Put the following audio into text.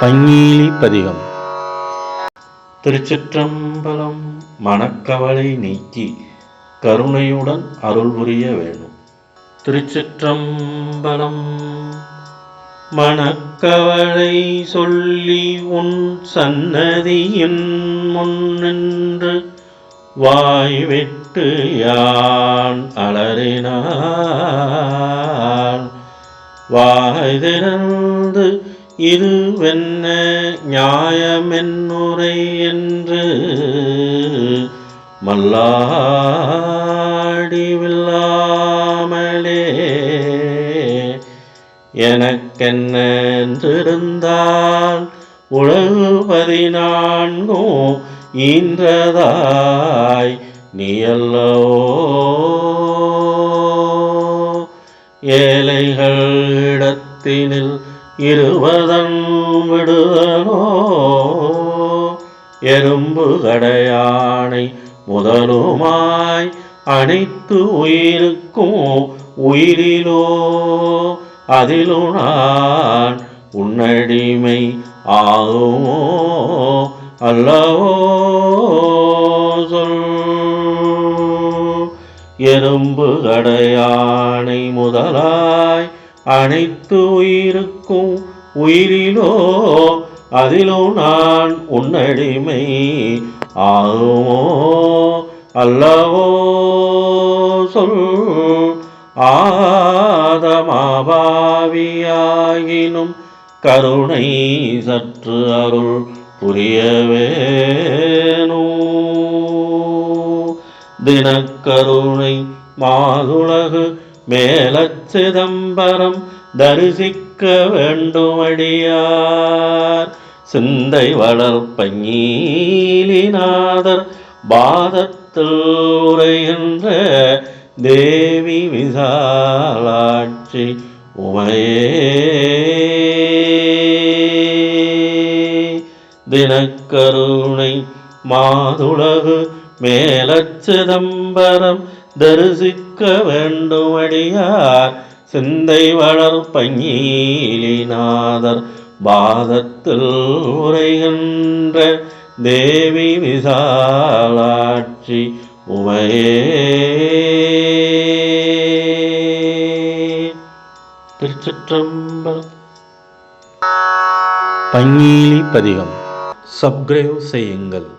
பங்கீலி பதிகம் திருச்சிற்றம்பலம் மனக்கவலை நீக்கி கருணையுடன் அருள் புரிய வேணும். திருச்சிற்றம்பலம் மனக்கவலை சொல்லி உன் சன்னதியின் முன்னின்று வாய் விட்டு யான் அலறினான். வாய் இதுவென்ன நியாயமென்னுரை என்று மல்லாடி வில்லாமலே எனக்கென்றிருந்தால் உலகு பதினான்கோ ஈன்றதாய் நீயல்லோ ஏழைகள் இடத்தினில் இருவதன் விடுதனோ? எறும்பு கடையானை முதலுமாய் அனைத்து உயிருக்கும் உயிரிலோ? அதிலுனான் உன்னடிமை ஆகுமோ? அல்லவோ? சொல். எறும்பு கடையானை முதலாய் அனைத்து உயிருக்கும் உயிரிலோ அதிலோ நான் உன்னடிமை ஆகுமோ? அல்லவோ? சொல் ஆதமாபாவியாகினும் கருணை சற்று அருள் புரியவேனோ. தினக்கருணை மாதுலகு மேலச் சிதம்பரம் தரிசிக்க வேண்டுமடியார் சிந்தை வளர்ப்பங்கீலிநாதர் பாதத்தில் உரைகின்ற தேவி விசாலாட்சி உமையே. தினக்கருணை மாதுலகு மேலச்சிதம்பரம் தரிசிக்க வேண்டும் அடியார் சிந்தை வளர் பங்கீலிநாதர் பாதத்தில் உரைகின்ற தேவி விசாலாட்சி உமையே. திருச்சிற்றம்பலம். பங்கீலி பதிகம். சப்ஸ்கிரைப் செய்யுங்கள்.